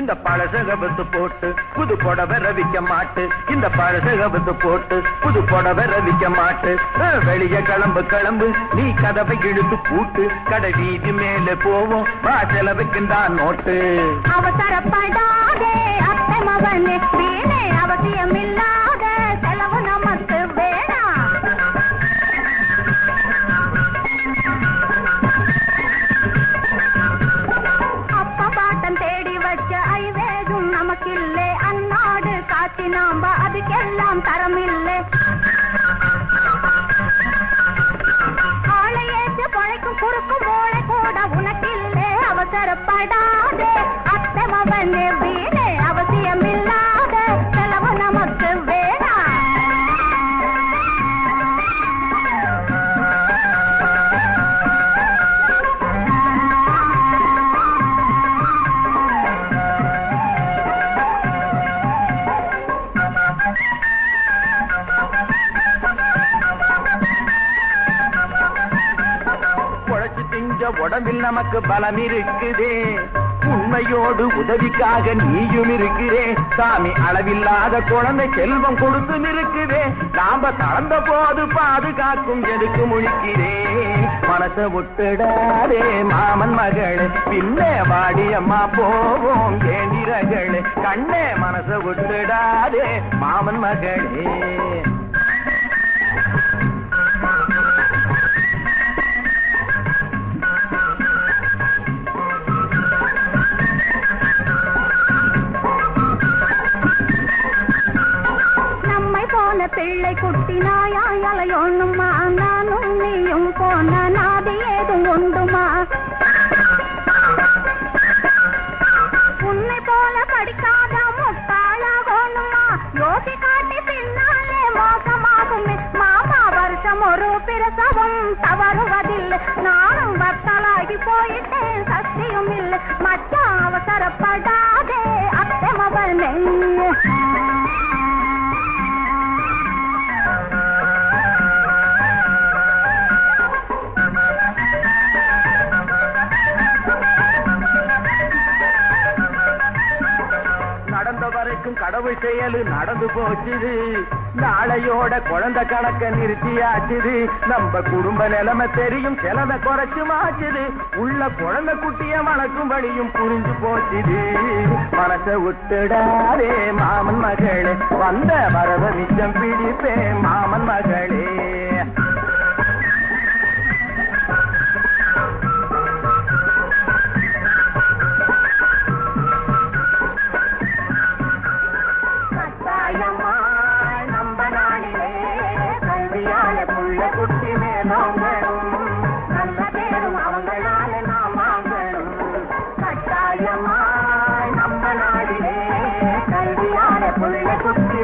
இந்த பழசகபத்து போட்டு புது புடவை ரவிக்க மாட்டு. இந்த பழசகபத்து போட்டு புது புடவை ரவிக்க மாட்டு. வெளிய கிளம்பு கிளம்பு நீ கதவை இழுத்து பூட்டு. கடை வீதி மேல போவோம் வா செலவுக்குந்தான் நோட்டு. அவசரப்படாதே அத்தை மகனே. வீணே அந்நாடு அதுக்கெல்லாம் தரம் இல்லை ஏற்று பழைக்கும் குறுக்கும் மூளை கூட உனக்கில்லே. அவசரப்படாதே அத்தை குழைச்சு உடம்பில் நமக்கு பலம் இருக்குதே. உண்மையோடு உதவிக்காக நீயும் இருக்கிறே. சாமி அளவில்லாத குழந்தை செல்வம் கொடுத்து நிற்குதே. நாம கலந்த போது பாதுகாக்கும் எதுக்கு முழிக்கிறே. மனசை விட்டுடாதே மாமன் மகளே. பின்னே வாடி அம்மா போவோம் ஏந்திரகளே கண்ணே மனசை விட்டுடாதே மாமன் மகளே. பிள்ளை குட்டி நாயாய் அலையோணுமா நானும் நீயும் போன நாதி ஏதும் உண்டுமா? உன்னை போல படிக்காத முட்டாளாகணுமா? யோசி காட்டி பின்னாலே மோசமாகும். மாமா வருஷம் ஒரு பிரசவம் தவறுவதில்லை. நானும் வத்தலாகி போயிட்டேன் சக்தியும் இல்லை. மச்சான் அவசரப்படாதே அத்தை மவனே நடந்த வரைக்கும் செயலு நடந்து போச்சுது. நாளையோட குழந்தை கணக்க நிறுத்தியாச்சுது. நம்ம குடும்ப நிலைமை தெரியும் செலவை குறைச்சு மாச்சுது உள்ள குழந்தை குட்டிய மணக்கும் வழியும் புரிஞ்சு போச்சுது. மனச விட்டுடாதே மாமன் மகளே. வந்த வரவ மிச்சம் பிடிப்பே மாமன் மகளே. கல்வியால புள்ள குட்டி மேலோங்கணும் நல்ல பேரும் அவங்களால நாம் வாங்கணும். கட்டாயமாய் நம்ம நாடிலே கல்வியான புள்ள குட்டி